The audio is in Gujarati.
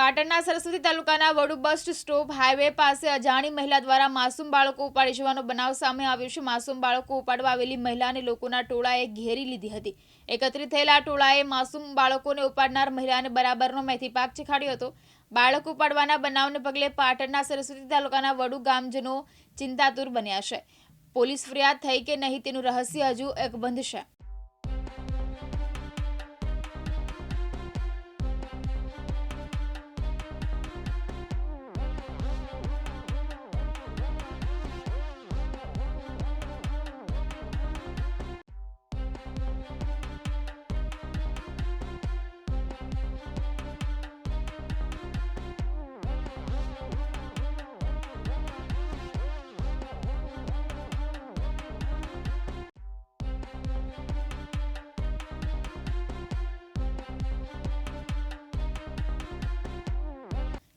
પાટણના સરસ્વતી તાલુકાના વડુ બસ સ્ટોપ હાઈવે પાસે અજાણી મહિલા દ્વારા માસૂમ બાળકો ઉપાડી જવાનો બનાવ સામે આવ્યો છે. માસૂમ બાળકો ઉપાડવા આવેલી મહિલાને લોકોના ટોળાએ ઘેરી લીધી હતી. એકત્રિત થયેલા ટોળાએ માસૂમ બાળકોને ઉપાડનાર મહિલાને બરાબરનો મેથી પાક ચખાડ્યો હતો. બાળક ઉપાડવાના બનાવને પગલે પાટણના સરસ્વતી તાલુકાના વડુ ગામજનો ચિંતાતુર બન્યા છે. પોલીસ ફરિયાદ થઈ કે નહીં તેનું રહસ્ય હજુ અકબંધ છે.